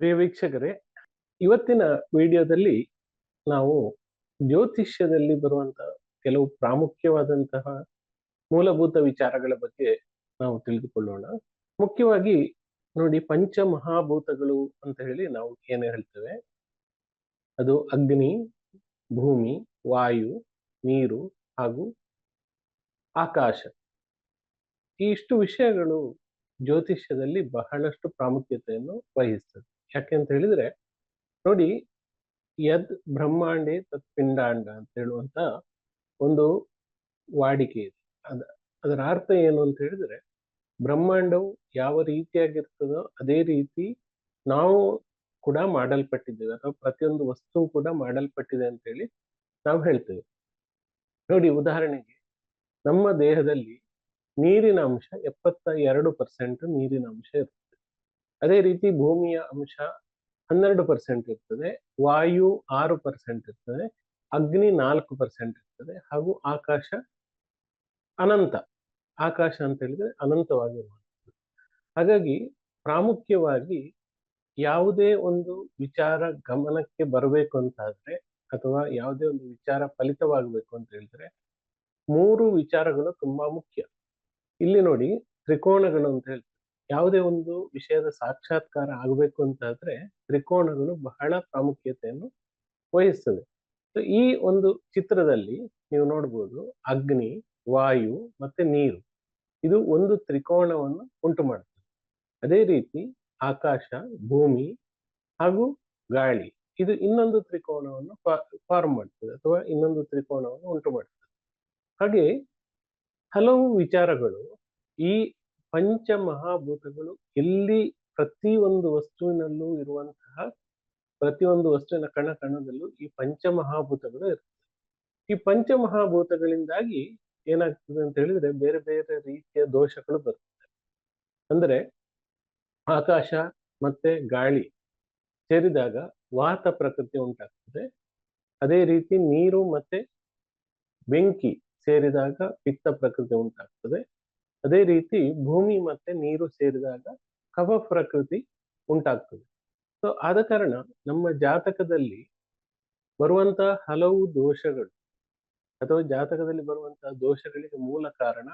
ಪ್ರಿಯ ವೀಕ್ಷಕರೇ, ಇವತ್ತಿನ ವಿಡಿಯೋದಲ್ಲಿ ನಾವು ಜ್ಯೋತಿಷ್ಯದಲ್ಲಿ ಬರುವಂತಹ ಕೆಲವು ಪ್ರಾಮುಖ್ಯವಾದಂತಹ ಮೂಲಭೂತ ವಿಚಾರಗಳ ಬಗ್ಗೆ ನಾವು ತಿಳಿದುಕೊಳ್ಳೋಣ. ಮುಖ್ಯವಾಗಿ ನೋಡಿ ಪಂಚ ಮಹಾಭೂತಗಳು ಅಂತ ಹೇಳಿ ನಾವು ಏನು ಹೇಳ್ತೇವೆ? ಅದು ಅಗ್ನಿ, ಭೂಮಿ, ವಾಯು, ನೀರು ಹಾಗೂ ಆಕಾಶ. ಈ ಇಷ್ಟು ವಿಷಯಗಳು ಜ್ಯೋತಿಷ್ಯದಲ್ಲಿ ಬಹಳಷ್ಟು ಪ್ರಾಮುಖ್ಯತೆಯನ್ನು ವಹಿಸ್ತದೆ. ಯಾಕೆ ಅಂತ ಹೇಳಿದ್ರೆ, ನೋಡಿ ಯದ್ ಬ್ರಹ್ಮಾಂಡೆ ತತ್ ಪಿಂಡಾಂಡ ಅಂತ ಹೇಳುವಂತ ಒಂದು ವಾಡಿಕೆ ಇದೆ. ಅದ, ಅದರ ಅರ್ಥ ಏನು ಅಂತ ಹೇಳಿದ್ರೆ, ಬ್ರಹ್ಮಾಂಡವು ಯಾವ ರೀತಿಯಾಗಿರ್ತದೋ ಅದೇ ರೀತಿ ನಾವು ಕೂಡ ಮಾಡಲ್ಪಟ್ಟಿದ್ದೇವೆ, ಅಥವಾ ಪ್ರತಿಯೊಂದು ವಸ್ತು ಕೂಡ ಮಾಡಲ್ಪಟ್ಟಿದೆ ಅಂತ ಹೇಳಿ ನಾವು ಹೇಳ್ತೇವೆ. ನೋಡಿ ಉದಾಹರಣೆಗೆ, ನಮ್ಮ ದೇಹದಲ್ಲಿ ನೀರಿನ ಅಂಶ ಎಪ್ಪತ್ತ ಎರಡು ಪರ್ಸೆಂಟ್ ನೀರಿನ ಅಂಶ ಇರ್ತದೆ ಅದೇ ರೀತಿ ಭೂಮಿಯ ಅಂಶ ಹನ್ನೆರಡು ಪರ್ಸೆಂಟ್ ಇರ್ತದೆ, ವಾಯು ಆರು ಪರ್ಸೆಂಟ್ ಇರ್ತದೆ, ಅಗ್ನಿ ನಾಲ್ಕು ಪರ್ಸೆಂಟ್ ಇರ್ತದೆ ಹಾಗೂ ಆಕಾಶ ಅನಂತ. ಆಕಾಶ ಅಂತ ಹೇಳಿದ್ರೆ ಅನಂತವಾಗಿರುವಂಥದ್ದು ಹಾಗಾಗಿ ಪ್ರಾಮುಖ್ಯವಾಗಿ ಯಾವುದೇ ಒಂದು ವಿಚಾರ ಗಮನಕ್ಕೆ ಬರಬೇಕು ಅಂತಾದ್ರೆ ಅಥವಾ ಯಾವುದೇ ಒಂದು ವಿಚಾರ ಫಲಿತವಾಗಬೇಕು ಅಂತ ಹೇಳಿದ್ರೆ ಮೂರು ವಿಚಾರಗಳು ತುಂಬಾ ಮುಖ್ಯ. ಇಲ್ಲಿ ನೋಡಿ ತ್ರಿಕೋಣಗಳು ಅಂತ ಹೇಳ್ತಾರೆ ಯಾವುದೇ ಒಂದು ವಿಷಯದ ಸಾಕ್ಷಾತ್ಕಾರ ಆಗಬೇಕು ಅಂತಾದ್ರೆ ತ್ರಿಕೋಣಗಳು ಬಹಳ ಪ್ರಾಮುಖ್ಯತೆಯನ್ನು ವಹಿಸ್ತದೆ. ಸೊ ಈ ಒಂದು ಚಿತ್ರದಲ್ಲಿ ನೀವು ನೋಡ್ಬೋದು ಅಗ್ನಿ, ವಾಯು ಮತ್ತೆ ನೀರು. ಇದು ಒಂದು ತ್ರಿಕೋಣವನ್ನು ಉಂಟು ಮಾಡುತ್ತದೆ. ಅದೇ ರೀತಿ ಆಕಾಶ, ಭೂಮಿ ಹಾಗೂ ಗಾಳಿ. ಇದು ಇನ್ನೊಂದು ತ್ರಿಕೋಣವನ್ನು ಫಾರ್ಮ್ ಮಾಡ್ತದೆ ಅಥವಾ ಇನ್ನೊಂದು ತ್ರಿಕೋಣವನ್ನು ಉಂಟು ಮಾಡ್ತದೆ ಹಾಗೆ ಹಲವು ವಿಚಾರಗಳು ಈ ಪಂಚ ಮಹಾಭೂತಗಳು ಎಲ್ಲಿ ಪ್ರತಿಯೊಂದು ವಸ್ತುವಿನಲ್ಲೂ ಇರುವಂತಹ ಪ್ರತಿಯೊಂದು ವಸ್ತುವಿನ ಕಣ ಕಣದಲ್ಲೂ ಈ ಪಂಚಮಹಾಭೂತಗಳು ಇರ್ತದೆ ಈ ಪಂಚಮಹಾಭೂತಗಳಿಂದಾಗಿ ಏನಾಗ್ತದೆ ಅಂತ ಹೇಳಿದ್ರೆ ಬೇರೆ ಬೇರೆ ರೀತಿಯ ದೋಷಗಳು ಬರ್ತವೆ ಅಂದ್ರೆ ಆಕಾಶ ಮತ್ತೆ ಗಾಳಿ ಸೇರಿದಾಗ ವಾತ ಪ್ರಕೃತಿ ಉಂಟಾಗ್ತದೆ. ಅದೇ ರೀತಿ ನೀರು ಮತ್ತೆ ಬೆಂಕಿ ಸೇರಿದಾಗ ಪಿತ್ತ ಪ್ರಕೃತಿ ಉಂಟಾಗ್ತದೆ. ಅದೇ ರೀತಿ ಭೂಮಿ ಮತ್ತೆ ನೀರು ಸೇರಿದಾಗ ಕಫ ಪ್ರಕೃತಿ ಉಂಟಾಗ್ತದೆ. ಸೊ ಆದ ಕಾರಣ ನಮ್ಮ ಜಾತಕದಲ್ಲಿ ಬರುವಂತಹ ಹಲವು ದೋಷಗಳು ಅಥವಾ ಜಾತಕದಲ್ಲಿ ಬರುವಂತಹ ದೋಷಗಳಿಗೆ ಮೂಲ ಕಾರಣ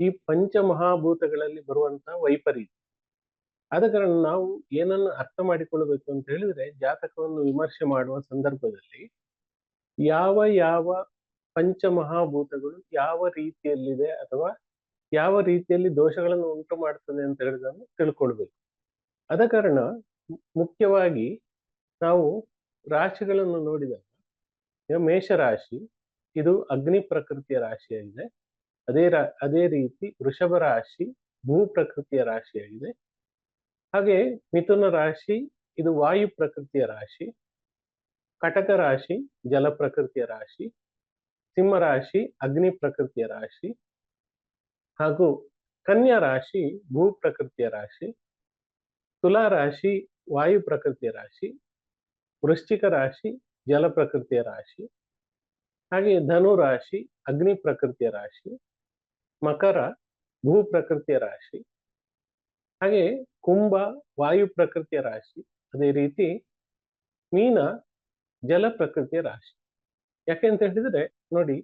ಈ ಪಂಚ ಮಹಾಭೂತಗಳಲ್ಲಿ ಬರುವಂತಹ ವೈಪರೀತ್ಯ. ಆದ ಕಾರಣ ನಾವು ಏನನ್ನು ಅರ್ಥ ಮಾಡಿಕೊಳ್ಳಬೇಕು ಅಂತ ಹೇಳಿದ್ರೆ ಜಾತಕವನ್ನು ವಿಮರ್ಶೆ ಮಾಡುವ ಸಂದರ್ಭದಲ್ಲಿ ಯಾವ ಯಾವ ಪಂಚಮಹಾಭೂತಗಳು ಯಾವ ರೀತಿಯಲ್ಲಿದೆ ಅಥವಾ ಯಾವ ರೀತಿಯಲ್ಲಿ ದೋಷಗಳನ್ನು ಉಂಟು ಮಾಡ್ತದೆ ಅಂತ ಹೇಳಿದನ್ನು ತಿಳ್ಕೊಳ್ಬೇಕು. ಆದ ಕಾರಣ ಮುಖ್ಯವಾಗಿ ನಾವು ರಾಶಿಗಳನ್ನು ನೋಡಿದಾಗ ಮೇಷ ಮೇಷರಾಶಿ, ಇದು ಅಗ್ನಿ ಪ್ರಕೃತಿಯ ರಾಶಿಯಾಗಿದೆ. ಅದೇ ರಾ, ಅದೇ ರೀತಿ ವೃಷಭ ರಾಶಿ, ಭೂ ಪ್ರಕೃತಿಯ ರಾಶಿಯಾಗಿದೆ. ಹಾಗೆ ಮಿಥುನ ರಾಶಿ, ಇದು ವಾಯು ಪ್ರಕೃತಿಯ ರಾಶಿ, ಕಟಕ ರಾಶಿ, ಜಲ ಪ್ರಕೃತಿಯ ರಾಶಿ, ಸಿಂಹ ರಾಶಿ, ಅಗ್ನಿ ಪ್ರಕೃತಿಯ ರಾಶಿ ಹಾಗೂ ಕನ್ಯಾ ರಾಶಿ, ಭೂ ಪ್ರಕೃತಿಯ ರಾಶಿ, ತುಲಾ ರಾಶಿ, ವಾಯು ಪ್ರಕೃತಿಯ ರಾಶಿ, ವೃಶ್ಚಿಕ ರಾಶಿ, ಜಲ ಪ್ರಕೃತಿಯ ರಾಶಿ, ಹಾಗೆ ಧನು ರಾಶಿ, ಅಗ್ನಿ ಪ್ರಕೃತಿಯ ರಾಶಿ, ಮಕರ, ಭೂ ಪ್ರಕೃತಿಯ ರಾಶಿ, ಹಾಗೆ ಕುಂಭ, ವಾಯು ಪ್ರಕೃತಿಯ ರಾಶಿ, ಅದೇ ರೀತಿ ಮೀನ, ಜಲ ಪ್ರಕೃತಿಯ ರಾಶಿ. ಯಾಕೆ ಅಂತ ಹೇಳಿದ್ರೆ ನೋಡಿ,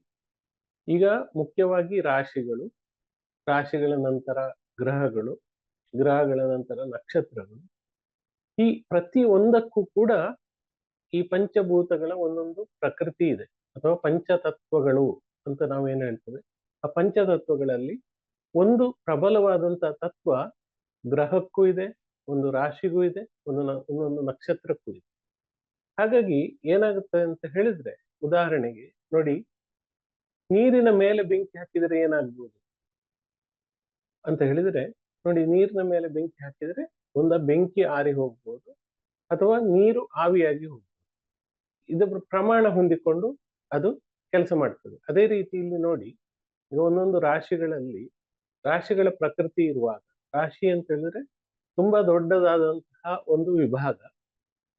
ಈಗ ಮುಖ್ಯವಾಗಿ ರಾಶಿಗಳು ರಾಶಿಗಳ ನಂತರ ಗ್ರಹಗಳು, ಗ್ರಹಗಳ ನಂತರ ನಕ್ಷತ್ರಗಳು. ಈ ಪ್ರತಿ ಒಂದಕ್ಕೂ ಕೂಡ ಈ ಪಂಚಭೂತಗಳ ಒಂದೊಂದು ಪ್ರಕೃತಿ ಇದೆ. ಅಥವಾ ಪಂಚತತ್ವಗಳು ಅಂತ ನಾವೇನು ಹೇಳ್ತೇವೆ? ಆ ಪಂಚತತ್ವಗಳಲ್ಲಿ ಒಂದು ಪ್ರಬಲವಾದಂತಹ ತತ್ವ ಗ್ರಹಕ್ಕೂ ಇದೆ, ಒಂದು ರಾಶಿಗೂ ಇದೆ, ಒಂದು ಒಂದೊಂದು ನಕ್ಷತ್ರಕ್ಕೂ ಇದೆ. ಹಾಗಾಗಿ ಏನಾಗುತ್ತೆ ಅಂತ ಹೇಳಿದ್ರೆ, ಉದಾಹರಣೆಗೆ ನೋಡಿ, ನೀರಿನ ಮೇಲೆ ಬೆಂಕಿ ಹಾಕಿದರೆ ಏನಾಗ್ಬೋದು? ಅಂತ ಹೇಳಿದ್ರೆ, ನೋಡಿ ನೀರಿನ ಮೇಲೆ ಬೆಂಕಿ ಹಾಕಿದ್ರೆ ಒಂದ ಬೆಂಕಿ ಆರಿ ಹೋಗ್ಬೋದು ಅಥವಾ ನೀರು ಆವಿಯಾಗಿ ಹೋಗ್ಬೋದು. ಇದರ ಪ್ರಮಾಣ ಹೊಂದಿಕೊಂಡು ಅದು ಕೆಲಸ ಮಾಡ್ತದೆ. ಅದೇ ರೀತಿ ಇಲ್ಲಿ ನೋಡಿ ಒಂದೊಂದು ರಾಶಿಗಳಲ್ಲಿ, ರಾಶಿಗಳ ಪ್ರಕೃತಿ ಇರುವಾಗ, ರಾಶಿ ಅಂತ ಹೇಳಿದ್ರೆ ತುಂಬಾ ದೊಡ್ಡದಾದಂತಹ ಒಂದು ವಿಭಾಗ.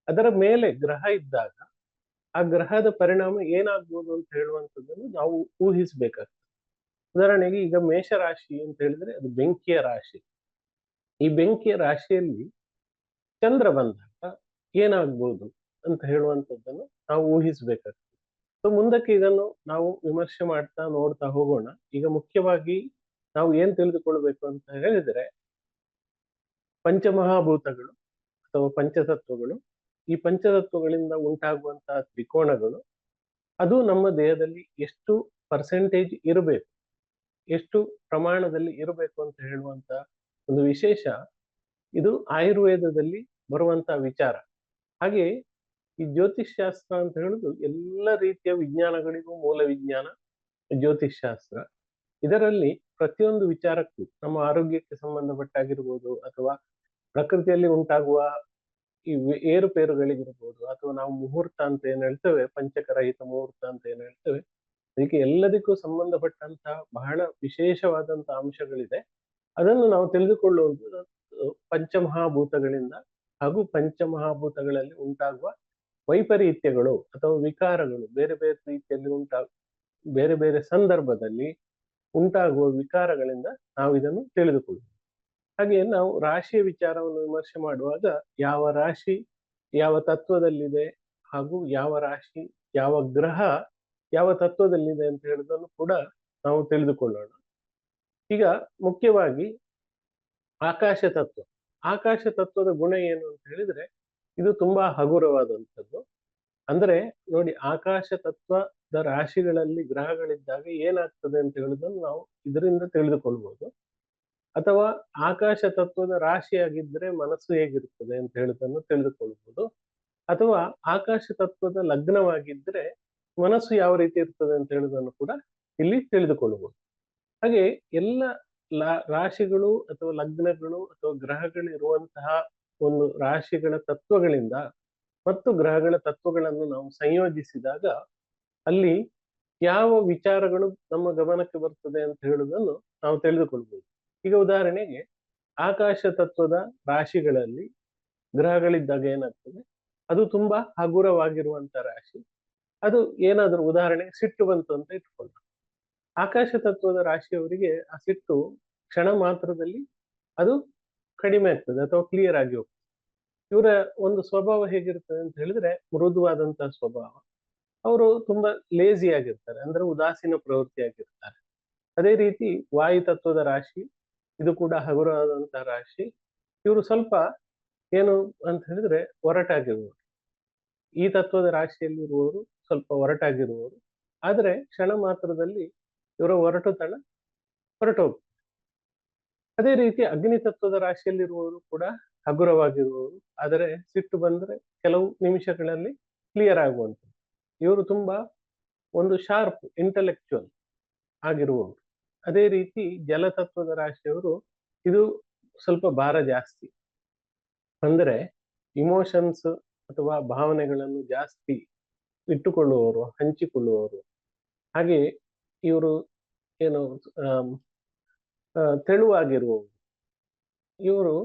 ಅದರ ಮೇಲೆ ಗ್ರಹ ಇದ್ದಾಗ ಆ ಗ್ರಹದ ಪರಿಣಾಮ ಏನಾಗ್ಬೋದು ಅಂತ ಹೇಳುವಂಥದ್ದನ್ನು ನಾವು ಊಹಿಸ್ಬೇಕಾಗ್ತದೆ. ಉದಾಹರಣೆಗೆ ಈಗ ಮೇಷರಾಶಿ ಅಂತ ಹೇಳಿದ್ರೆ ಅದು ಬೆಂಕಿಯ ರಾಶಿ. ಈ ಬೆಂಕಿಯ ರಾಶಿಯಲ್ಲಿ ಚಂದ್ರ ಬಂದಾಗ ಏನಾಗ್ಬೋದು ಅಂತ ಹೇಳುವಂಥದ್ದನ್ನು ನಾವು ಊಹಿಸಬೇಕಾಗ್ತದೆ. ಸೊ, ಮುಂದಕ್ಕೆ ಇದನ್ನು ನಾವು ವಿಮರ್ಶೆ ಮಾಡ್ತಾ ನೋಡ್ತಾ ಹೋಗೋಣ. ಈಗ ಮುಖ್ಯವಾಗಿ ನಾವು ಏನ್ ತಿಳಿದುಕೊಳ್ಬೇಕು ಅಂತ ಹೇಳಿದ್ರೆ ಪಂಚಮಹಾಭೂತಗಳು ಅಥವಾ ಪಂಚತತ್ವಗಳು. ಈ ಪಂಚತತ್ವಗಳಿಂದ ಉಂಟಾಗುವಂತಹ ತ್ರಿಕೋಣಗಳು ಅದು ನಮ್ಮ ದೇಹದಲ್ಲಿ ಎಷ್ಟು ಪರ್ಸೆಂಟೇಜ್ ಇರಬೇಕು? ಎಷ್ಟು ಪ್ರಮಾಣದಲ್ಲಿ ಇರಬೇಕು ಅಂತ ಹೇಳುವಂತ ಒಂದು ವಿಶೇಷ ಇದು ಆಯುರ್ವೇದದಲ್ಲಿ ಬರುವಂತ ವಿಚಾರ. ಹಾಗೆ ಈ ಜ್ಯೋತಿಷ್ ಶಾಸ್ತ್ರ ಅಂತ ಹೇಳುದು ಎಲ್ಲ ರೀತಿಯ ವಿಜ್ಞಾನಗಳಿಗೂ ಮೂಲ ವಿಜ್ಞಾನ ಜ್ಯೋತಿಷ್ ಶಾಸ್ತ್ರ ಇದರಲ್ಲಿ ಪ್ರತಿಯೊಂದು ವಿಚಾರಕ್ಕೂ ನಮ್ಮ ಆರೋಗ್ಯಕ್ಕೆ ಸಂಬಂಧಪಟ್ಟಾಗಿರ್ಬೋದು ಅಥವಾ ಪ್ರಕೃತಿಯಲ್ಲಿ ಉಂಟಾಗುವ ಈ ಏರುಪೇರುಗಳಿಗಿರ್ಬೋದು ಅಥವಾ ನಾವು ಮುಹೂರ್ತ ಅಂತ ಏನ್ ಹೇಳ್ತೇವೆ, ಪಂಚಕರಹಿತ ಮುಹೂರ್ತ ಅಂತ ಏನ್ ಹೇಳ್ತೇವೆ ಅದಕ್ಕೆ ಎಲ್ಲದಕ್ಕೂ ಸಂಬಂಧಪಟ್ಟಂತಹ ಬಹಳ ವಿಶೇಷವಾದಂತಹ ಅಂಶಗಳಿದೆ. ಅದನ್ನು ನಾವು ತಿಳಿದುಕೊಳ್ಳುವುದು ಪಂಚಮಹಾಭೂತಗಳಿಂದ ಹಾಗೂ ಪಂಚಮಹಾಭೂತಗಳಲ್ಲಿ ಉಂಟಾಗುವ ವೈಪರೀತ್ಯಗಳು ಅಥವಾ ವಿಕಾರಗಳು ಬೇರೆ ಬೇರೆ ರೀತಿಯಲ್ಲಿ ಉಂಟಾಗ ಬೇರೆ ಬೇರೆ ಸಂದರ್ಭದಲ್ಲಿ ಉಂಟಾಗುವ ವಿಕಾರಗಳಿಂದ ನಾವು ಇದನ್ನು ತಿಳಿದುಕೊಳ್ಳುವುದು. ಹಾಗೆ ನಾವು ರಾಶಿಯ ವಿಚಾರವನ್ನು ವಿಮರ್ಶೆ ಮಾಡುವಾಗ ಯಾವ ರಾಶಿ ಯಾವ ತತ್ವದಲ್ಲಿದೆ ಹಾಗೂ ಯಾವ ರಾಶಿ ಯಾವ ಗ್ರಹ ಯಾವ ತತ್ವದಲ್ಲಿದೆ ಅಂತ ಹೇಳೋದನ್ನು ಕೂಡ ನಾವು ತಿಳಿದುಕೊಳ್ಳೋಣ. ಈಗ ಮುಖ್ಯವಾಗಿ ಆಕಾಶ ತತ್ವ. ಆಕಾಶ ತತ್ವದ ಗುಣ ಏನು ಅಂತ ಹೇಳಿದ್ರೆ ಇದು ತುಂಬಾ ಹಗುರವಾದಂಥದ್ದು. ಅಂದ್ರೆ ನೋಡಿ ಆಕಾಶ ತತ್ವದ ರಾಶಿಗಳಲ್ಲಿ ಗ್ರಹಗಳಿದ್ದಾಗ ಏನಾಗ್ತದೆ ಅಂತ ಹೇಳುದನ್ನು ನಾವು ಇದರಿಂದ ತಿಳಿದುಕೊಳ್ಬಹುದು ಅಥವಾ ಆಕಾಶ ತತ್ವದ ರಾಶಿಯಾಗಿದ್ರೆ ಮನಸ್ಸು ಹೇಗಿರ್ತದೆ ಅಂತ ಹೇಳುದನ್ನು ತಿಳಿದುಕೊಳ್ಬಹುದು ಅಥವಾ ಆಕಾಶ ತತ್ವದ ಲಗ್ನವಾಗಿದ್ರೆ ಮನಸ್ಸು ಯಾವ ರೀತಿ ಇರ್ತದೆ ಅಂತ ಹೇಳುವುದನ್ನು ಕೂಡ ಇಲ್ಲಿ ತಿಳಿದುಕೊಳ್ಳಬಹುದು. ಹಾಗೆ ಎಲ್ಲ ರಾಶಿಗಳು ಅಥವಾ ಲಗ್ನಗಳು ಅಥವಾ ಗ್ರಹಗಳಿರುವಂತಹ ಒಂದು ರಾಶಿಗಳ ತತ್ವಗಳಿಂದ ಮತ್ತು ಗ್ರಹಗಳ ತತ್ವಗಳನ್ನು ನಾವು ಸಂಯೋಜಿಸಿದಾಗ ಅಲ್ಲಿ ಯಾವ ವಿಚಾರಗಳು ನಮ್ಮ ಗಮನಕ್ಕೆ ಬರ್ತದೆ ಅಂತ ಹೇಳುವುದನ್ನು ನಾವು ತಿಳಿದುಕೊಳ್ಬಹುದು ಈಗ ಉದಾಹರಣೆಗೆ ಆಕಾಶ ತತ್ವದ ರಾಶಿಗಳಲ್ಲಿ ಗ್ರಹಗಳಿದ್ದಾಗ ಏನಾಗ್ತದೆ? ಅದು ತುಂಬಾ ಹಗುರವಾಗಿರುವಂತ ರಾಶಿ. ಅದು ಏನಾದರೂ ಉದಾಹರಣೆ, ಸಿಟ್ಟು ಬಂತು ಅಂತ ಇಟ್ಕೊಳ್ಳೋಣ. ಆಕಾಶ ತತ್ವದ ರಾಶಿಯವರಿಗೆ ಆ ಸಿಟ್ಟು ಕ್ಷಣ ಮಾತ್ರದಲ್ಲಿ ಅದು ಕಡಿಮೆ ಆಗ್ತದೆ ಅಥವಾ ಕ್ಲಿಯರ್ ಆಗಿ ಹೋಗ್ತದೆ. ಇವರ ಒಂದು ಸ್ವಭಾವ ಹೇಗಿರ್ತದೆ ಅಂತ ಹೇಳಿದ್ರೆ ಮೃದುವಾದಂತಹ ಸ್ವಭಾವ. ಅವರು ತುಂಬಾ ಲೇಜಿ ಆಗಿರ್ತಾರೆ, ಅಂದ್ರೆ ಉದಾಸೀನ ಪ್ರವೃತ್ತಿ ಆಗಿರ್ತಾರೆ. ಅದೇ ರೀತಿ ವಾಯು ತತ್ವದ ರಾಶಿ, ಇದು ಕೂಡ ಹಗುರವಾದಂತಹ ರಾಶಿ. ಇವರು ಸ್ವಲ್ಪ ಏನು ಅಂತ ಹೇಳಿದ್ರೆ ಒರಟಾಗಿರುವವರು. ಈ ತತ್ವದ ರಾಶಿಯಲ್ಲಿರುವವರು ಸ್ವಲ್ಪ ಒರಟಾಗಿರುವವರು. ಆದರೆ ಕ್ಷಣ ಮಾತ್ರದಲ್ಲಿ ಇವರ ಒರಟುತನ ಹೊರಟೋಗ್ತದೆ ಅದೇ ರೀತಿ ಅಗ್ನಿ ತತ್ವದ ರಾಶಿಯಲ್ಲಿರುವವರು ಕೂಡ ಹಗುರವಾಗಿರುವವರು. ಆದರೆ ಸಿಟ್ಟು ಬಂದರೆ ಕೆಲವು ನಿಮಿಷಗಳಲ್ಲಿ ಕ್ಲಿಯರ್ ಆಗುವಂಥದ್ದು. ಇವರು ತುಂಬಾ ಒಂದು ಶಾರ್ಪ್ ಇಂಟೆಲೆಕ್ಚುವಲ್ ಆಗಿರುವವರು. ಅದೇ ರೀತಿ ಜಲತತ್ವದ ರಾಶಿಯವರು ಇದು ಸ್ವಲ್ಪ ಭಾರ ಜಾಸ್ತಿ. ಅಂದ್ರೆ ಇಮೋಷನ್ಸ್ ಅಥವಾ ಭಾವನೆಗಳನ್ನು ಜಾಸ್ತಿ ಇಟ್ಟುಕೊಳ್ಳುವವರು, ಹಂಚಿಕೊಳ್ಳುವವರು. ಹಾಗೆ ಇವರು ಏನು ತೆಳುವಾಗಿರುವವರು. ಇವರು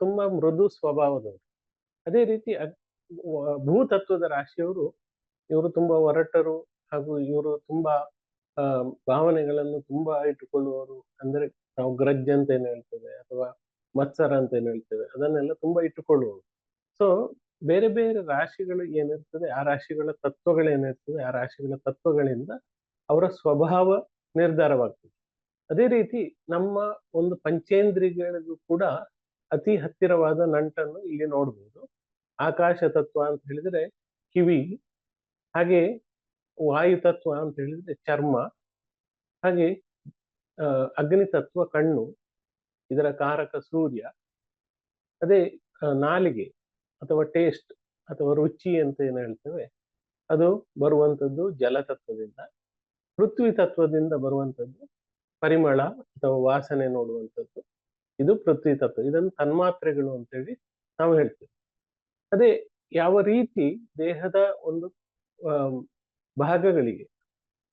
ತುಂಬಾ ಮೃದು ಸ್ವಭಾವದವರು. ಅದೇ ರೀತಿ ಭೂತತ್ವದ ರಾಶಿಯವರು ಇವರು ತುಂಬಾ ಒರಟರು ಹಾಗೂ ಇವರು ತುಂಬಾ ಭಾವನೆಗಳನ್ನು ತುಂಬಾ ಇಟ್ಟುಕೊಳ್ಳುವವರು. ಅಂದ್ರೆ ನಾವು ಗ್ರಜ್ ಅಂತ ಏನು ಹೇಳ್ತೇವೆ ಅಥವಾ ಮತ್ಸರ ಅಂತ ಏನು ಹೇಳ್ತೇವೆ, ಅದನ್ನೆಲ್ಲ ತುಂಬಾ ಇಟ್ಟುಕೊಳ್ಳುವರು ಸೊ ಬೇರೆ ಬೇರೆ ರಾಶಿಗಳು ಏನಿರ್ತದೆ, ಆ ರಾಶಿಗಳ ತತ್ವಗಳೇನಿರ್ತದೆ ಆ ರಾಶಿಗಳ ತತ್ವಗಳಿಂದ ಅವರ ಸ್ವಭಾವ ನಿರ್ಧಾರವಾಗ್ತದೆ. ಅದೇ ರೀತಿ ನಮ್ಮ ಒಂದು ಪಂಚೇಂದ್ರಿಗಳಿಗೂ ಕೂಡ ಅತಿ ಹತ್ತಿರವಾದ ನಂಟನ್ನು ಇಲ್ಲಿ ನೋಡ್ಬೋದು. ಆಕಾಶ ತತ್ವ ಅಂತ ಹೇಳಿದ್ರೆ ಕಿವಿ, ಹಾಗೆ ವಾಯು ತತ್ವ ಅಂತ ಹೇಳಿದ್ರೆ ಚರ್ಮ, ಹಾಗೆ ಅಗ್ನಿ ತತ್ವ ಕಣ್ಣು, ಇದರ ಕಾರಕ ಸೂರ್ಯ, ಅದೇ ನಾಲಿಗೆ. ಅಥವಾ ಟೇಸ್ಟ್ ಅಥವಾ ರುಚಿ ಅಂತ ಏನು ಹೇಳ್ತೇವೆ, ಅದು ಬರುವಂಥದ್ದು ಜಲತತ್ವದಿಂದ, ಪೃಥ್ವಿ ತತ್ವದಿಂದ ಬರುವಂಥದ್ದು ಪರಿಮಳ ಅಥವಾ ವಾಸನೆ ನೋಡುವಂಥದ್ದು ಇದು ಪೃಥ್ವಿ ತತ್ವ. ಇದನ್ನು ತನ್ಮಾತ್ರೆಗಳು ಅಂತೇಳಿ ನಾವು ಹೇಳ್ತೇವೆ. ಅದೇ ಯಾವ ರೀತಿ ದೇಹದ ಒಂದು ಭಾಗಗಳಿಗೆ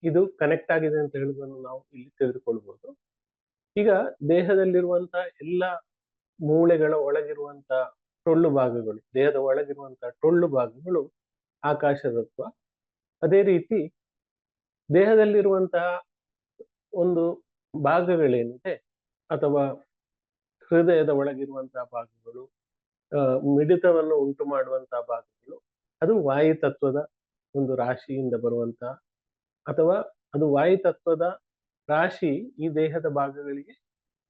ಇದು ಕನೆಕ್ಟ್ ಆಗಿದೆ ಅಂತ ಹೇಳುವುದನ್ನು ನಾವು ಇಲ್ಲಿ ತಿಳಿದುಕೊಳ್ಬಹುದು ಈಗ ದೇಹದಲ್ಲಿರುವಂತಹ ಎಲ್ಲ ಮೂಳೆಗಳ ಒಳಗಿರುವಂತ ಟೊಳ್ಳು ಭಾಗಗಳು, ದೇಹದ ಒಳಗಿರುವಂತಹ ಟೊಳ್ಳು ಭಾಗಗಳು ಆಕಾಶ ತತ್ವ ಅದೇ ರೀತಿ ದೇಹದಲ್ಲಿರುವಂತಹ ಒಂದು ಭಾಗಗಳೇನಿದೆ ಅಥವಾ ಹೃದಯದ ಒಳಗಿರುವಂತಹ ಭಾಗಗಳು ಮಿಡಿತವನ್ನು ಉಂಟು ಮಾಡುವಂತಹ ಭಾಗಗಳು, ಅದು ವಾಯುತತ್ವದ ಒಂದು ರಾಶಿಯಿಂದ ಬರುವಂತಹ ಅಥವಾ ಅದು ವಾಯು ತತ್ವದ ರಾಶಿ ಈ ದೇಹದ ಭಾಗಗಳಿಗೆ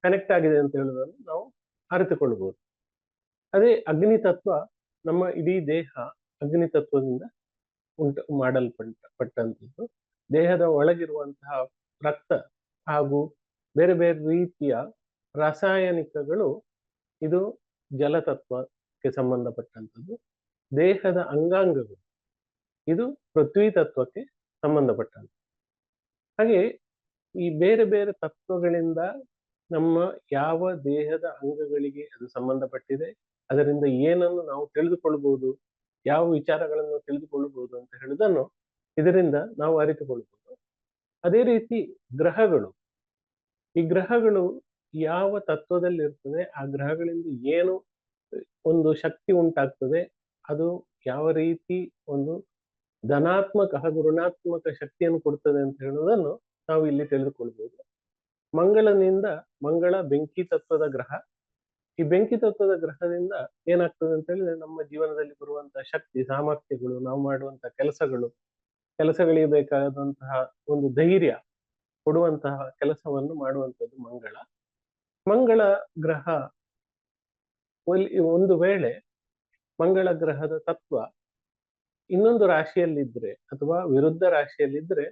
ಕನೆಕ್ಟ್ ಆಗಿದೆ ಅಂತ ಹೇಳುವುದನ್ನು ನಾವು ಅರಿತುಕೊಳ್ಬಹುದು ಅದೇ ಅಗ್ನಿ ತತ್ವ ನಮ್ಮ ಇಡೀ ದೇಹ ಅಗ್ನಿ ತತ್ವದಿಂದ ಉಂಟು ಮಾಡಲ್ಪಟ್ಟ ಪಟ್ಟಂತದ್ದು ದೇಹದ ಒಳಗಿರುವಂತಹ ರಕ್ತ ಹಾಗೂ ಬೇರೆ ಬೇರೆ ರೀತಿಯ ರಾಸಾಯನಿಕಗಳು ಇದು ಜಲತತ್ವಕ್ಕೆ ಸಂಬಂಧಪಟ್ಟಂಥದ್ದು ದೇಹದ ಅಂಗಾಂಗಗಳು ಇದು ಪೃಥ್ವಿ ತತ್ವಕ್ಕೆ ಸಂಬಂಧಪಟ್ಟಂತ ಹಾಗೆ ಈ ಬೇರೆ ಬೇರೆ ತತ್ವಗಳಿಂದ ನಮ್ಮ ಯಾವ ದೇಹದ ಅಂಗಗಳಿಗೆ ಅದು ಸಂಬಂಧಪಟ್ಟಿದೆ? ಅದರಿಂದ ಏನನ್ನು ನಾವು ತಿಳಿದುಕೊಳ್ಳಬಹುದು ಯಾವ ವಿಚಾರಗಳನ್ನು ತಿಳಿದುಕೊಳ್ಳಬಹುದು ಅಂತ ಹೇಳುದನ್ನು ಇದರಿಂದ ನಾವು ಅರಿತುಕೊಳ್ಳಬಹುದು ಅದೇ ರೀತಿ ಗ್ರಹಗಳು. ಈ ಗ್ರಹಗಳು ಯಾವ ತತ್ವದಲ್ಲಿ ಇರ್ತದೆ ಆ ಗ್ರಹಗಳಿಂದ ಏನು ಒಂದು ಶಕ್ತಿ ಉಂಟಾಗ್ತದೆ, ಅದು ಯಾವ ರೀತಿ ಒಂದು ಧನಾತ್ಮಕ ಹಾಗೂ ಋಣಾತ್ಮಕ ಶಕ್ತಿಯನ್ನು ಕೊಡ್ತದೆ ಅಂತ ಹೇಳುವುದನ್ನು ನಾವು ಇಲ್ಲಿ ತಿಳಿದುಕೊಳ್ಬಹುದು ಮಂಗಳನಿಂದ ಮಂಗಳ ಬೆಂಕಿ ತತ್ವದ ಗ್ರಹ. ಈ ಬೆಂಕಿ ತತ್ವದ ಗ್ರಹದಿಂದ ಏನಾಗ್ತದೆ ಅಂತ ಹೇಳಿದ್ರೆ ನಮ್ಮ ಜೀವನದಲ್ಲಿ ಬರುವಂತಹ ಶಕ್ತಿ, ಸಾಮರ್ಥ್ಯಗಳು, ನಾವು ಮಾಡುವಂತಹ ಕೆಲಸಗಳು, ಕೆಲಸಗಳಿಗೆ ಬೇಕಾದಂತಹ ಒಂದು ಧೈರ್ಯ ಕೊಡುವಂತಹ ಕೆಲಸವನ್ನು ಮಾಡುವಂಥದ್ದು ಮಂಗಳ. ಮಂಗಳ ಗ್ರಹ ಒಂದು ವೇಳೆ ಮಂಗಳ ಗ್ರಹದ ತತ್ವ ಇನ್ನೊಂದು ರಾಶಿಯಲ್ಲಿದ್ರೆ ಅಥವಾ ವಿರುದ್ಧ ರಾಶಿಯಲ್ಲಿದ್ರೆ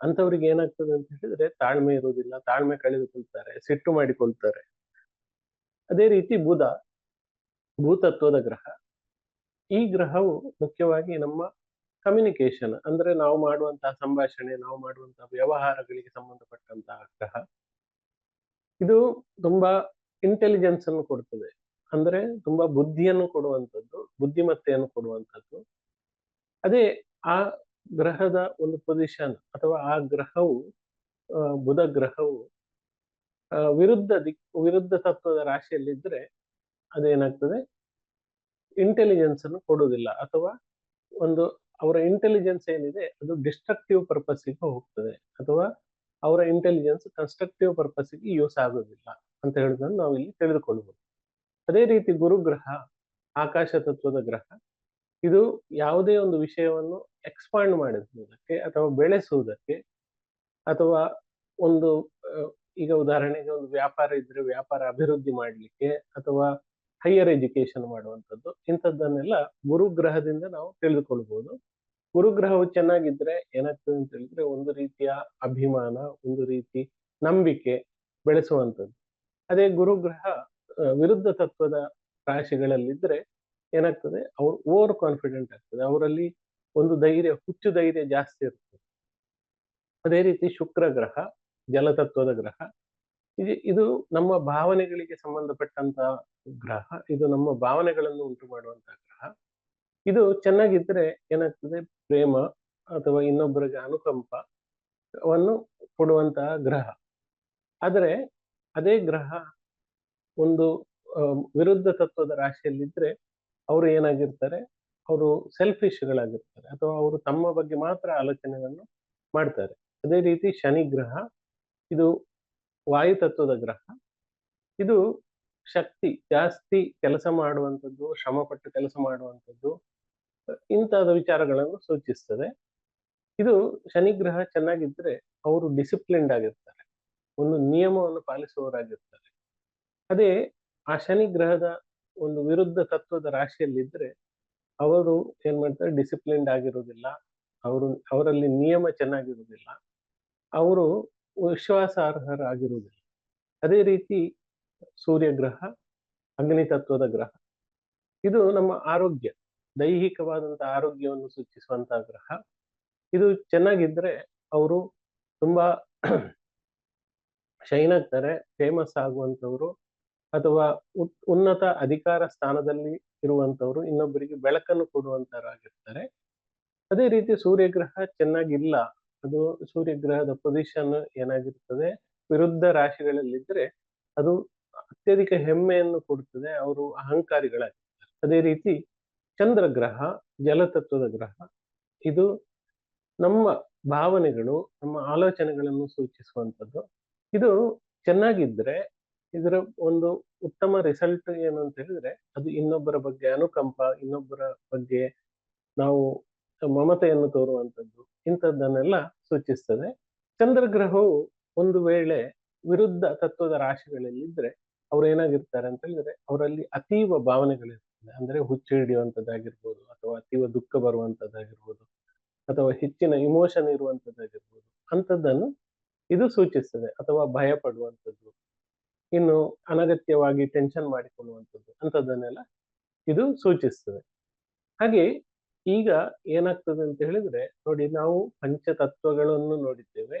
ಅಂಥವ್ರಿಗೆ ಏನಾಗ್ತದೆ ಅಂತ ಹೇಳಿದ್ರೆ ತಾಳ್ಮೆ ಇರುವುದಿಲ್ಲ, ತಾಳ್ಮೆ ಕಳೆದುಕೊಳ್ತಾರೆ, ಸಿಟ್ಟು ಮಾಡಿಕೊಳ್ತಾರೆ. ಅದೇ ರೀತಿ ಬುಧ, ಭೂತತ್ವದ ಗ್ರಹ. ಈ ಗ್ರಹವು ಮುಖ್ಯವಾಗಿ ನಮ್ಮ ಕಮ್ಯುನಿಕೇಶನ್ ಅಂದ್ರೆ ನಾವು ಮಾಡುವಂತಹ ಸಂಭಾಷಣೆ, ನಾವು ಮಾಡುವಂತಹ ವ್ಯವಹಾರಗಳಿಗೆ ಸಂಬಂಧಪಟ್ಟಂತಹ ಗ್ರಹ. ಇದು ತುಂಬಾ ಇಂಟೆಲಿಜೆನ್ಸ್ ಅನ್ನು ಕೊಡ್ತದೆ. ಅಂದ್ರೆ ತುಂಬಾ ಬುದ್ಧಿಯನ್ನು ಕೊಡುವಂಥದ್ದು, ಬುದ್ಧಿಮತ್ತೆಯನ್ನು ಕೊಡುವಂಥದ್ದು. ಅದೇ ಆ ಗ್ರಹದ ಒಂದು ಪೊಸಿಷನ್ ಅಥವಾ ಆ ಗ್ರಹವು ಬುಧ ಗ್ರಹವು ವಿರುದ್ಧ ದಿಕ್, ವಿರುದ್ಧ ತತ್ವದ ರಾಶಿಯಲ್ಲಿದ್ರೆ ಅದೇನಾಗ್ತದೆ? ಇಂಟೆಲಿಜೆನ್ಸ್ ಅನ್ನು ಕೊಡುವುದಿಲ್ಲ. ಅಥವಾ ಒಂದು ಅವರ ಇಂಟೆಲಿಜೆನ್ಸ್ ಏನಿದೆ, ಅದು ಡಿಸ್ಟ್ರಕ್ಟಿವ್ ಪರ್ಪಸ್ಸಿಗೆ ಹೋಗ್ತದೆ. ಅಥವಾ ಅವರ ಇಂಟೆಲಿಜೆನ್ಸ್ ಕನ್ಸ್ಟ್ರಕ್ಟಿವ್ ಪರ್ಪಸ್ಸಿಗೆ ಯೂಸ್ ಆಗೋದಿಲ್ಲ ಅಂತ ಹೇಳೋದನ್ನು ನಾವು ಇಲ್ಲಿ ತಿಳಿದುಕೊಳ್ಬಹುದು ಅದೇ ರೀತಿ ಗುರುಗ್ರಹ, ಆಕಾಶ ತತ್ವದ ಗ್ರಹ, ಇದು ಯಾವುದೇ ಒಂದು ವಿಷಯವನ್ನು ಎಕ್ಸ್ಪಾಂಡ್ ಮಾಡಿಸುವುದಕ್ಕೆ ಅಥವಾ ಬೆಳೆಸುವುದಕ್ಕೆ ಅಥವಾ ಒಂದು ಈಗ ಉದಾಹರಣೆಗೆ ಒಂದು ವ್ಯಾಪಾರ ಇದ್ರೆ ವ್ಯಾಪಾರ ಅಭಿವೃದ್ಧಿ ಮಾಡಲಿಕ್ಕೆ ಅಥವಾ ಹೈಯರ್ ಎಜುಕೇಶನ್ ಮಾಡುವಂಥದ್ದು, ಇಂಥದ್ದನ್ನೆಲ್ಲ ಗುರುಗ್ರಹದಿಂದ ನಾವು ತಿಳಿದುಕೊಳ್ಬಹುದು ಗುರುಗ್ರಹವು ಚೆನ್ನಾಗಿದ್ರೆ ಏನಾಗ್ತದೆ ಅಂತ ಹೇಳಿದ್ರೆ ಒಂದು ರೀತಿಯ ಅಭಿಮಾನ, ಒಂದು ರೀತಿ ನಂಬಿಕೆ ಬೆಳೆಸುವಂಥದ್ದು. ಅದೇ ಗುರುಗ್ರಹ ವಿರುದ್ಧ ತತ್ವದ ರಾಶಿಗಳಲ್ಲಿದ್ರೆ ಏನಾಗ್ತದೆ? ಅವ್ರು ಓವರ್ ಕಾನ್ಫಿಡೆಂಟ್ ಆಗ್ತದೆ. ಅವರಲ್ಲಿ ಒಂದು ಧೈರ್ಯ, ಹುಚ್ಚು ಧೈರ್ಯ ಜಾಸ್ತಿ ಇರ್ತದೆ. ಅದೇ ರೀತಿ ಶುಕ್ರ ಗ್ರಹ ಜಲತತ್ವದ ಗ್ರಹ. ಇದು ಇದು ನಮ್ಮ ಭಾವನೆಗಳಿಗೆ ಸಂಬಂಧಪಟ್ಟಂತ ಗ್ರಹ, ಇದು ನಮ್ಮ ಭಾವನೆಗಳನ್ನು ಉಂಟು ಮಾಡುವಂತಹ ಗ್ರಹ. ಇದು ಚೆನ್ನಾಗಿದ್ರೆ ಏನಾಗ್ತದೆ, ಪ್ರೇಮ ಅಥವಾ ಇನ್ನೊಬ್ಬರಿಗೆ ಅನುಕಂಪವನ್ನು ಕೊಡುವಂತಹ ಗ್ರಹ. ಆದರೆ ಅದೇ ಗ್ರಹ ಒಂದು ವಿರುದ್ಧ ತತ್ವದ ರಾಶಿಯಲ್ಲಿದ್ರೆ ಅವರು ಏನಾಗಿರ್ತಾರೆ, ಅವರು ಸೆಲ್ಫಿಶ್ಗಳಾಗಿರ್ತಾರೆ ಅಥವಾ ಅವರು ತಮ್ಮ ಬಗ್ಗೆ ಮಾತ್ರ ಆಲೋಚನೆಗಳನ್ನು ಮಾಡ್ತಾರೆ. ಅದೇ ರೀತಿ ಶನಿ ಗ್ರಹ ಇದು ವಾಯು ತತ್ವದ ಗ್ರಹ. ಇದು ಶಕ್ತಿ, ಜಾಸ್ತಿ ಕೆಲಸ ಮಾಡುವಂಥದ್ದು, ಶ್ರಮಪಟ್ಟು ಕೆಲಸ ಮಾಡುವಂಥದ್ದು ಇಂತಹದ ವಿಚಾರಗಳನ್ನು ಸೂಚಿಸ್ತದೆ. ಇದು ಶನಿ ಗ್ರಹ ಚೆನ್ನಾಗಿದ್ರೆ ಅವರು ಡಿಸಿಪ್ಲಿನ್ಡ್ ಆಗಿರ್ತಾರೆ. ಒಂದು ನಿಯಮವನ್ನು ಪಾಲಿಸುವವರಾಗಿರ್ತಾರೆ. ಅದೇ ಆ ಶನಿ ಗ್ರಹದ ಒಂದು ವಿರುದ್ಧ ತತ್ವದ ರಾಶಿಯಲ್ಲಿದ್ದರೆ ಅವರು ಏನ್ ಮಾಡ್ತಾರೆ? ಡಿಸಿಪ್ಲಿನ್ಡ್ ಆಗಿರುವುದಿಲ್ಲ. ಅವರು, ಅವರಲ್ಲಿ ನಿಯಮ ಚೆನ್ನಾಗಿರುವುದಿಲ್ಲ. ಅವರು ವಿಶ್ವಾಸಾರ್ಹರಾಗಿರುವುದಿಲ್ಲ. ಅದೇ ರೀತಿ ಸೂರ್ಯಗ್ರಹ, ಅಗ್ನಿ ತತ್ವದ ಗ್ರಹ. ಇದು ನಮ್ಮ ಆರೋಗ್ಯ, ದೈಹಿಕವಾದಂತಹ ಆರೋಗ್ಯವನ್ನು ಸೂಚಿಸುವಂತಹ ಗ್ರಹ. ಇದು ಚೆನ್ನಾಗಿದ್ರೆ ಅವರು ತುಂಬಾ ಶೈನ್ ಆಗ್ತಾರೆ ಫೇಮಸ್ ಆಗುವಂಥವ್ರು ಅಥವಾ ಉನ್ನತ ಅಧಿಕಾರ ಸ್ಥಾನದಲ್ಲಿ ಇರುವಂತವರು ಇನ್ನೊಬ್ಬರಿಗೆ ಬೆಳಕನ್ನು ಕೊಡುವಂತವರಾಗಿರ್ತಾರೆ ಅದೇ ರೀತಿ ಸೂರ್ಯಗ್ರಹ ಚೆನ್ನಾಗಿಲ್ಲ ಅದು ಸೂರ್ಯ ಗ್ರಹದ ಪೊಸಿಷನ್ ಏನಾಗಿರ್ತದೆ? ವಿರುದ್ಧ ರಾಶಿಗಳಲ್ಲಿದ್ರೆ ಅದು ಅತ್ಯಧಿಕ ಹೆಮ್ಮೆಯನ್ನು ಕೊಡುತ್ತದೆ, ಅವರು ಅಹಂಕಾರಿಗಳಾಗಿರ್ತಾರೆ ಅದೇ ರೀತಿ ಚಂದ್ರಗ್ರಹ, ಜಲತತ್ವದ ಗ್ರಹ, ಇದು ನಮ್ಮ ಭಾವನೆಗಳು, ನಮ್ಮ ಆಲೋಚನೆಗಳನ್ನು ಸೂಚಿಸುವಂಥದ್ದು. ಇದು ಚೆನ್ನಾಗಿದ್ರೆ ಇದರ ಒಂದು ಉತ್ತಮ ರಿಸಲ್ಟ್ ಏನು ಅಂತ ಹೇಳಿದ್ರೆ ಅದು ಇನ್ನೊಬ್ಬರ ಬಗ್ಗೆ ಅನುಕಂಪ, ಇನ್ನೊಬ್ಬರ ಬಗ್ಗೆ ನಾವು ಮಮತೆಯನ್ನು ತೋರುವಂಥದ್ದು, ಇಂಥದ್ದನ್ನೆಲ್ಲ ಸೂಚಿಸ್ತದೆ. ಚಂದ್ರಗ್ರಹವು ಒಂದು ವೇಳೆ ವಿರುದ್ಧ ತತ್ವದ ರಾಶಿಗಳಲ್ಲಿದ್ರೆ ಅವ್ರು ಏನಾಗಿರ್ತಾರೆ ಅಂತ ಹೇಳಿದ್ರೆ ಅವರಲ್ಲಿ ಅತೀವ ಭಾವನೆಗಳಿರ್ತದೆ. ಅಂದ್ರೆ ಹುಚ್ಚು ಹಿಡಿಯುವಂಥದ್ದಾಗಿರ್ಬೋದು, ಅಥವಾ ಅತೀವ ದುಃಖ ಬರುವಂಥದ್ದಾಗಿರ್ಬೋದು, ಅಥವಾ ಹೆಚ್ಚಿನ ಇಮೋಷನ್ ಇರುವಂಥದ್ದಾಗಿರ್ಬೋದು, ಅಂಥದ್ದನ್ನು ಇದು ಸೂಚಿಸ್ತದೆ, ಅಥವಾ ಭಯ ಪಡುವಂಥದ್ದು ಇನ್ನು ಅನಗತ್ಯವಾಗಿ ಟೆನ್ಷನ್ ಮಾಡಿಕೊಳ್ಳುವಂಥದ್ದು, ಅಂಥದ್ದನ್ನೆಲ್ಲ ಇದು ಸೂಚಿಸ್ತದೆ. ಹಾಗೆ ಈಗ ಏನಾಗ್ತದೆ ಅಂತ ಹೇಳಿದ್ರೆ, ನೋಡಿ ನಾವು ಪಂಚತತ್ವಗಳನ್ನು ನೋಡಿದ್ದೇವೆ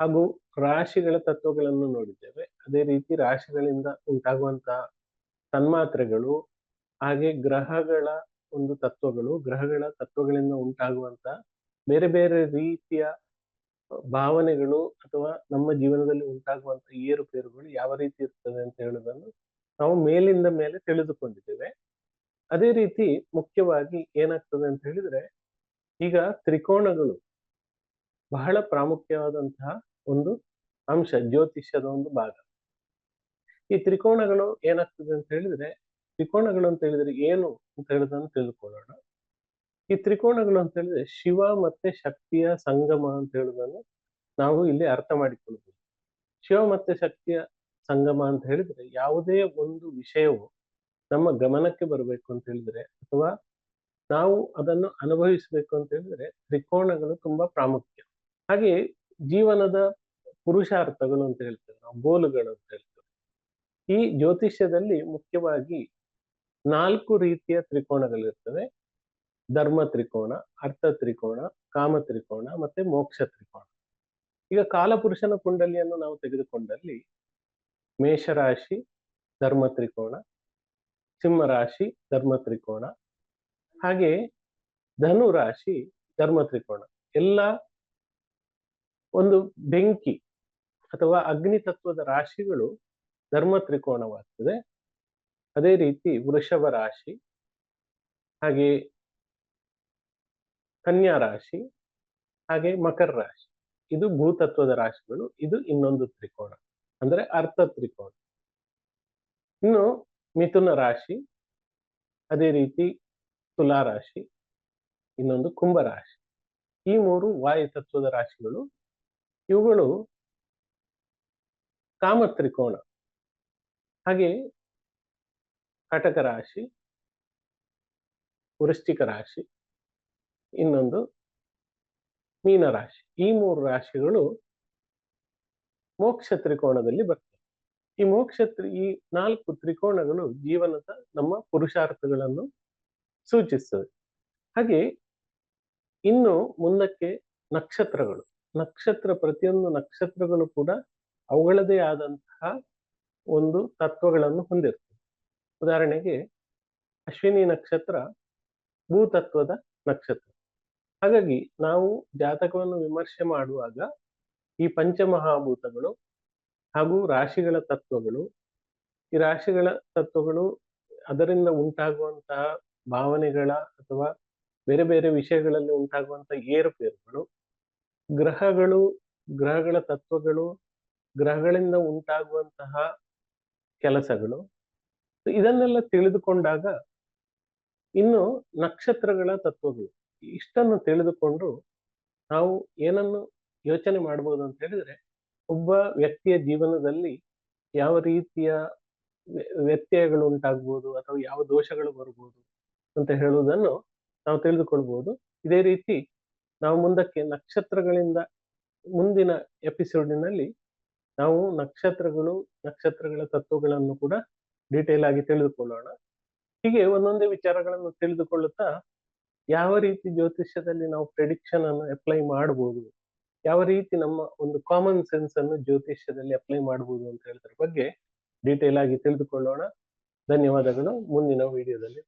ಹಾಗೂ ರಾಶಿಗಳ ತತ್ವಗಳನ್ನು ನೋಡಿದ್ದೇವೆ. ಅದೇ ರೀತಿ ರಾಶಿಗಳಿಂದ ಉಂಟಾಗುವಂತಹ ತನ್ಮಾತ್ರೆಗಳು, ಹಾಗೆ ಗ್ರಹಗಳ ಒಂದು ತತ್ವಗಳು, ಗ್ರಹಗಳ ತತ್ವಗಳಿಂದ ಉಂಟಾಗುವಂತ ಬೇರೆ ಬೇರೆ ರೀತಿಯ ಭಾವನೆಗಳು ಅಥವಾ ನಮ್ಮ ಜೀವನದಲ್ಲಿ ಉಂಟಾಗುವಂತ ಏರುಪೇರುಗಳು ಯಾವ ರೀತಿ ಇರ್ತದೆ ಅಂತ ಹೇಳುವುದನ್ನು ನಾವು ಮೇಲಿಂದ ಮೇಲೆ ತಿಳಿದುಕೊಂಡಿದ್ದೇವೆ. ಅದೇ ರೀತಿ ಮುಖ್ಯವಾಗಿ ಏನಾಗ್ತದೆ ಅಂತ ಹೇಳಿದ್ರೆ, ಈಗ ತ್ರಿಕೋಣಗಳು ಬಹಳ ಪ್ರಾಮುಖ್ಯವಾದಂತಹ ಒಂದು ಅಂಶ, ಜ್ಯೋತಿಷ್ಯದ ಒಂದು ಭಾಗ. ಈ ತ್ರಿಕೋಣಗಳು ಏನಾಗ್ತದೆ ಅಂತ ಹೇಳಿದ್ರೆ ತ್ರಿಕೋಣಗಳು ಅಂತ ಹೇಳಿದ್ರೆ ಏನು ಅಂತ ಹೇಳುದನ್ನು ತಿಳ್ಕೊಳ್ಳೋಣ. ಈ ತ್ರಿಕೋಣಗಳು ಅಂತ ಹೇಳಿದ್ರೆ ಶಿವ ಮತ್ತೆ ಶಕ್ತಿಯ ಸಂಗಮ ಅಂತ ಹೇಳುದನ್ನು ನಾವು ಇಲ್ಲಿ ಅರ್ಥ ಮಾಡಿಕೊಳ್ಬೋದು. ಶಿವ ಮತ್ತೆ ಶಕ್ತಿಯ ಸಂಗಮ ಅಂತ ಹೇಳಿದ್ರೆ ಯಾವುದೇ ಒಂದು ವಿಷಯವು ನಮ್ಮ ಗಮನಕ್ಕೆ ಬರಬೇಕು ಅಂತ ಹೇಳಿದ್ರೆ ಅಥವಾ ನಾವು ಅದನ್ನು ಅನುಭವಿಸಬೇಕು ಅಂತ ಹೇಳಿದ್ರೆ ತ್ರಿಕೋಣಗಳು ತುಂಬಾ ಪ್ರಾಮುಖ್ಯ. ಹಾಗೆ ಜೀವನದ ಪುರುಷಾರ್ಥಗಳು ಅಂತ ಹೇಳ್ತೇವೆ ನಾವು, ಗೋಲುಗಳು ಅಂತ ಹೇಳ್ತೇವೆ. ಈ ಜ್ಯೋತಿಷ್ಯದಲ್ಲಿ ಮುಖ್ಯವಾಗಿ ನಾಲ್ಕು ರೀತಿಯ ತ್ರಿಕೋಣಗಳಿರ್ತವೆ ಧರ್ಮ ತ್ರಿಕೋಣ ಅರ್ಥ ತ್ರಿಕೋಣ ಕಾಮ ತ್ರಿಕೋಣ ಮತ್ತೆ ಮೋಕ್ಷ ತ್ರಿಕೋಣ ಈಗ ಕಾಲಪುರುಷನ ಕುಂಡಲಿಯನ್ನು ನಾವು ತೆಗೆದುಕೊಂಡಲ್ಲಿ ಮೇಷರಾಶಿ, ಧರ್ಮ ತ್ರಿಕೋಣ ಸಿಂಹರಾಶಿ ಧರ್ಮ ತ್ರಿಕೋಣ ಹಾಗೆ ಧನು ರಾಶಿ ಧರ್ಮ ತ್ರಿಕೋಣ ಎಲ್ಲ ಒಂದು ಬೆಂಕಿ ಅಥವಾ ಅಗ್ನಿ ತತ್ವದ ರಾಶಿಗಳು ಧರ್ಮ ತ್ರಿಕೋಣವಾಗ್ತದೆ ಅದೇ ರೀತಿ ವೃಷಭ ರಾಶಿ, ಹಾಗೆ ಕನ್ಯಾ ರಾಶಿ, ಹಾಗೆ ಮಕರ ರಾಶಿ. ಇದು ಭೂತತ್ವದ ರಾಶಿಗಳು, ಇದು ಇನ್ನೊಂದು ತ್ರಿಕೋಣ. ಅಂದ್ರೆ ಅರ್ಥ ತ್ರಿಕೋಣ. ಇನ್ನು ಮಿಥುನ ರಾಶಿ, ಅದೇ ರೀತಿ ತುಲಾ ರಾಶಿ, ಇನ್ನೊಂದು ಕುಂಭ ರಾಶಿ. ಈ ಮೂರು ವಾಯು ತತ್ವದ ರಾಶಿಗಳು, ಇವುಗಳು ಕಾಮ ತ್ರಿಕೋಣ ಹಾಗೆ ಕಟಕ ರಾಶಿ, ವೃಶ್ಚಿಕ ರಾಶಿ, ಇನ್ನೊಂದು ಮೀನ ರಾಶಿ. ಈ ಮೂರು ರಾಶಿಗಳು ಮೋಕ್ಷ ತ್ರಿಕೋಣದಲ್ಲಿ ಬರ್ತವೆ ಈ ಮೋಕ್ಷತ್ರಿ, ಈ ನಾಲ್ಕು ತ್ರಿಕೋಣಗಳು ಜೀವನದ ನಮ್ಮ ಪುರುಷಾರ್ಥಗಳನ್ನು ಸೂಚಿಸ್ತವೆ. ಹಾಗೆ ಇನ್ನು ಮುಂದಕ್ಕೆ ನಕ್ಷತ್ರಗಳು. ನಕ್ಷತ್ರ, ಪ್ರತಿಯೊಂದು ನಕ್ಷತ್ರಗಳು ಕೂಡ ಅವುಗಳದೇ ಆದಂತಹ ಒಂದು ತತ್ವಗಳನ್ನು ಹೊಂದಿರ್ತವೆ. ಉದಾಹರಣೆಗೆ ಅಶ್ವಿನಿ ನಕ್ಷತ್ರ ಭೂತತ್ವದ ನಕ್ಷತ್ರ. ಹಾಗಾಗಿ ನಾವು ಜಾತಕವನ್ನು ವಿಮರ್ಶೆ ಮಾಡುವಾಗ ಈ ಪಂಚಮಹಾಭೂತಗಳು ಹಾಗೂ ರಾಶಿಗಳ ತತ್ವಗಳು. ಈ ರಾಶಿಗಳ ತತ್ವಗಳು ಅದರಿಂದ ಉಂಟಾಗುವಂತಹ ಭಾವನೆಗಳ ಅಥವಾ ಬೇರೆ ಬೇರೆ ವಿಷಯಗಳಲ್ಲಿ ಉಂಟಾಗುವಂತಹ ಏರುಪೇರುಗಳು. ಗ್ರಹಗಳು, ಗ್ರಹಗಳ ತತ್ವಗಳು, ಗ್ರಹಗಳಿಂದ ಉಂಟಾಗುವಂತಹ ಕೆಲಸಗಳು. ಇದನ್ನೆಲ್ಲ ತಿಳಿದುಕೊಂಡಾಗ ಇನ್ನು ನಕ್ಷತ್ರಗಳ ತತ್ವಗಳು. ಇಷ್ಟನ್ನು ತಿಳಿದುಕೊಂಡು ನಾವು ಏನನ್ನು ಯೋಚನೆ ಮಾಡಬಹುದು ಅಂತ ಹೇಳಿದ್ರೆ ಒಬ್ಬ ವ್ಯಕ್ತಿಯ ಜೀವನದಲ್ಲಿ ಯಾವ ರೀತಿಯ ವ್ಯತ್ಯಯಗಳು ಉಂಟಾಗ್ಬೋದು ಅಥವಾ ಯಾವ ದೋಷಗಳು ಬರ್ಬೋದು ಅಂತ ಹೇಳುವುದನ್ನು ನಾವು ತಿಳಿದುಕೊಳ್ಬಹುದು ಇದೇ ರೀತಿ ನಾವು ಮುಂದಕ್ಕೆ ನಕ್ಷತ್ರಗಳಿಂದ ಮುಂದಿನ ಎಪಿಸೋಡಿನಲ್ಲಿ ನಾವು ನಕ್ಷತ್ರಗಳು, ನಕ್ಷತ್ರಗಳ ತತ್ವಗಳನ್ನು ಕೂಡ ಡೀಟೇಲ್ ಆಗಿ ತಿಳಿದುಕೊಳ್ಳೋಣ. ಹೀಗೆ ಒಂದೊಂದೇ ವಿಚಾರಗಳನ್ನು ತಿಳಿದುಕೊಳ್ಳುತ್ತಾ ಯಾವ ರೀತಿ ಜ್ಯೋತಿಷ್ಯದಲ್ಲಿ ನಾವು ಪ್ರೆಡಿಕ್ಷನ್ ಅನ್ನು ಅಪ್ಲೈ ಮಾಡಬಹುದು ಯಾವ ರೀತಿ ನಮ್ಮ ಒಂದು ಕಾಮನ್ ಸೆನ್ಸ್ ಅನ್ನು ಜ್ಯೋತಿಷ್ಯದಲ್ಲಿ ಅಪ್ಲೈ ಮಾಡಬಹುದು ಅಂತ ಹೇಳಿದ್ರ ಬಗ್ಗೆ ಡೀಟೇಲ್ ಆಗಿ ತಿಳಿದುಕೊಳ್ಳೋಣ. ಧನ್ಯವಾದಗಳು. ಮುಂದಿನ ವಿಡಿಯೋದಲ್ಲಿ